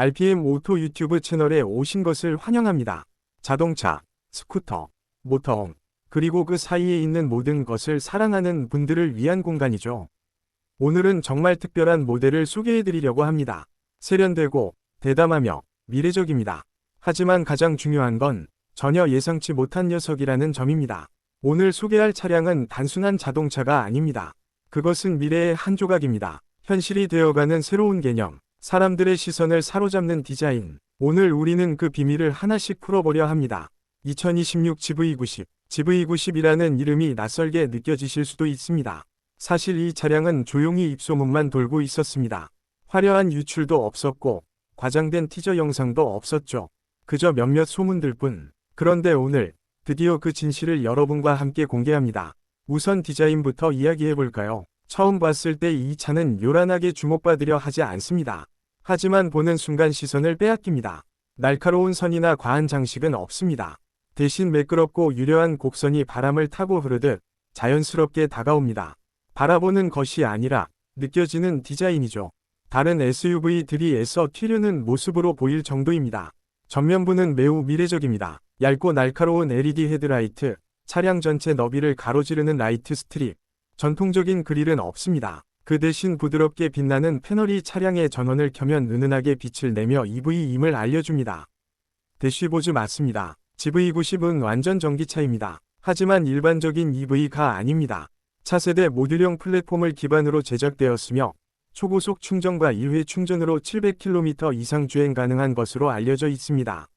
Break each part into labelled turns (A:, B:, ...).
A: RPM 오토 유튜브 채널에 오신 것을 환영합니다. 자동차, 스쿠터, 모터홈, 그리고 그 사이에 있는 모든 것을 사랑하는 분들을 위한 공간이죠. 오늘은 정말 특별한 모델을 소개해드리려고 합니다. 세련되고 대담하며 미래적입니다. 하지만 가장 중요한 건 전혀 예상치 못한 녀석이라는 점입니다. 오늘 소개할 차량은 단순한 자동차가 아닙니다. 그것은 미래의 한 조각입니다. 현실이 되어가는 새로운 개념, 사람들의 시선을 사로잡는 디자인. 오늘 우리는 그 비밀을 하나씩 풀어보려 합니다. 2026 GV90, GV90이라는 이름이 낯설게 느껴지실 수도 있습니다. 사실 이 차량은 조용히 입소문만 돌고 있었습니다. 화려한 유출도 없었고, 과장된 티저 영상도 없었죠. 그저 몇몇 소문들 뿐. 그런데 오늘, 드디어 그 진실을 여러분과 함께 공개합니다. 우선 디자인부터 이야기해볼까요? 처음 봤을 때 이 차는 요란하게 주목받으려 하지 않습니다. 하지만 보는 순간 시선을 빼앗깁니다. 날카로운 선이나 과한 장식은 없습니다. 대신 매끄럽고 유려한 곡선이 바람을 타고 흐르듯 자연스럽게 다가옵니다. 바라보는 것이 아니라 느껴지는 디자인이죠. 다른 SUV들이 애써 튀려는 모습으로 보일 정도입니다. 전면부는 매우 미래적입니다. 얇고 날카로운 LED 헤드라이트, 차량 전체 너비를 가로지르는 라이트 스트립, 전통적인 그릴은 없습니다. 그 대신 부드럽게 빛나는 패널이 차량의 전원을 켜면 은은하게 빛을 내며 EV임을 알려줍니다. 대쉬보즈 맞습니다. GV90은 완전 전기차입니다. 하지만 일반적인 EV가 아닙니다. 차세대 모듈형 플랫폼을 기반으로 제작되었으며 초고속 충전과 1회 충전으로 700km 이상 주행 가능한 것으로 알려져 있습니다.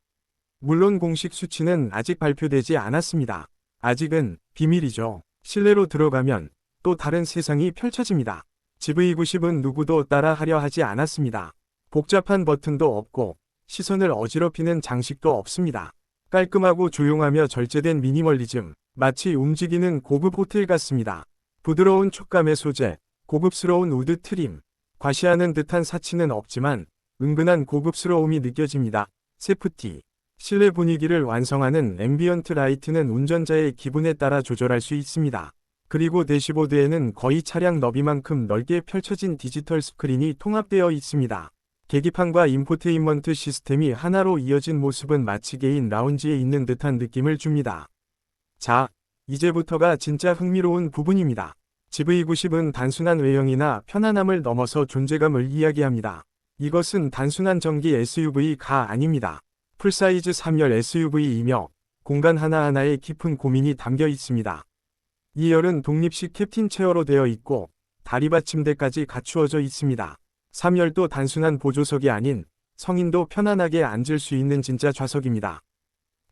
A: 물론 공식 수치는 아직 발표되지 않았습니다. 아직은 비밀이죠. 실내로 들어가면 또 다른 세상이 펼쳐집니다. GV90은 누구도 따라하려 하지 않았습니다. 복잡한 버튼도 없고 시선을 어지럽히는 장식도 없습니다. 깔끔하고 조용하며 절제된 미니멀리즘, 마치 움직이는 고급 호텔 같습니다. 부드러운 촉감의 소재, 고급스러운 우드 트림, 과시하는 듯한 사치는 없지만 은근한 고급스러움이 느껴집니다. 세프티, 실내 분위기를 완성하는 앰비언트 라이트는 운전자의 기분에 따라 조절할 수 있습니다. 그리고 대시보드에는 거의 차량 너비만큼 넓게 펼쳐진 디지털 스크린이 통합되어 있습니다. 계기판과 인포테인먼트 시스템이 하나로 이어진 모습은 마치 개인 라운지에 있는 듯한 느낌을 줍니다. 자, 이제부터가 진짜 흥미로운 부분입니다. GV90은 단순한 외형이나 편안함을 넘어서 존재감을 이야기합니다. 이것은 단순한 전기 SUV가 아닙니다. 풀사이즈 3열 SUV이며 공간 하나하나에 깊은 고민이 담겨 있습니다. 2열은 독립식 캡틴 체어로 되어 있고 다리 받침대까지 갖추어져 있습니다. 3열도 단순한 보조석이 아닌 성인도 편안하게 앉을 수 있는 진짜 좌석입니다.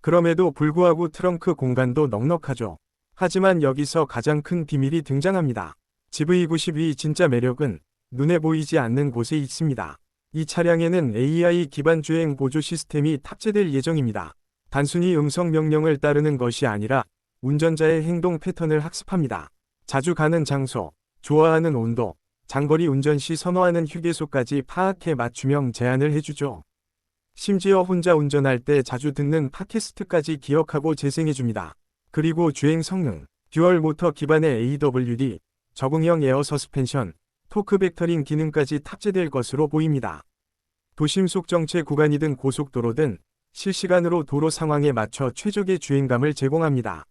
A: 그럼에도 불구하고 트렁크 공간도 넉넉하죠. 하지만 여기서 가장 큰 비밀이 등장합니다. GV92 진짜 매력은 눈에 보이지 않는 곳에 있습니다. 이 차량에는 AI 기반 주행 보조 시스템이 탑재될 예정입니다. 단순히 음성 명령을 따르는 것이 아니라 운전자의 행동 패턴을 학습합니다. 자주 가는 장소, 좋아하는 온도, 장거리 운전 시 선호하는 휴게소까지 파악해 맞춤형 제안을 해주죠. 심지어 혼자 운전할 때 자주 듣는 팟캐스트까지 기억하고 재생해줍니다. 그리고 주행 성능, 듀얼 모터 기반의 AWD, 적응형 에어 서스펜션, 토크 벡터링 기능까지 탑재될 것으로 보입니다. 도심 속 정체 구간이든 고속도로든 실시간으로 도로 상황에 맞춰 최적의 주행감을 제공합니다.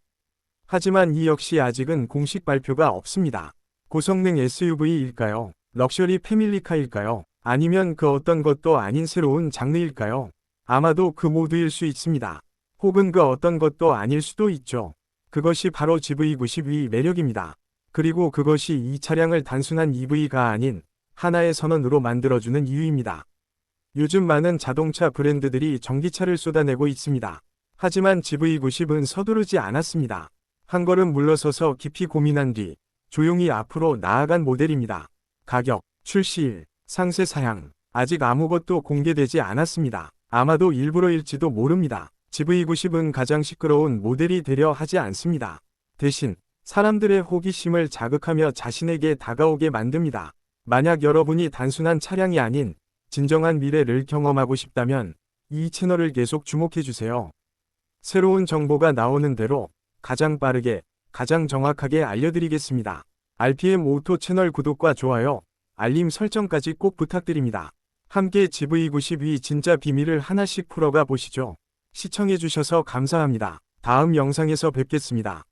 A: 하지만 이 역시 아직은 공식 발표가 없습니다. 고성능 SUV일까요? 럭셔리 패밀리카일까요? 아니면 그 어떤 것도 아닌 새로운 장르일까요? 아마도 그 모두일 수 있습니다. 혹은 그 어떤 것도 아닐 수도 있죠. 그것이 바로 GV92 매력입니다. 그리고 그것이 이 차량을 단순한 EV가 아닌 하나의 선언으로 만들어주는 이유입니다. 요즘 많은 자동차 브랜드들이 전기차를 쏟아내고 있습니다. 하지만 GV90은 서두르지 않았습니다. 한 걸음 물러서서 깊이 고민한 뒤 조용히 앞으로 나아간 모델입니다. 가격, 출시일, 상세 사양, 아직 아무것도 공개되지 않았습니다. 아마도 일부러일지도 모릅니다. GV90은 가장 시끄러운 모델이 되려 하지 않습니다. 대신 사람들의 호기심을 자극하며 자신에게 다가오게 만듭니다. 만약 여러분이 단순한 차량이 아닌 진정한 미래를 경험하고 싶다면 이 채널을 계속 주목해주세요. 새로운 정보가 나오는 대로 가장 빠르게, 가장 정확하게 알려드리겠습니다. RPM 오토 채널 구독과 좋아요, 알림 설정까지 꼭 부탁드립니다. 함께 GV92 진짜 비밀을 하나씩 풀어가 보시죠. 시청해주셔서 감사합니다. 다음 영상에서 뵙겠습니다.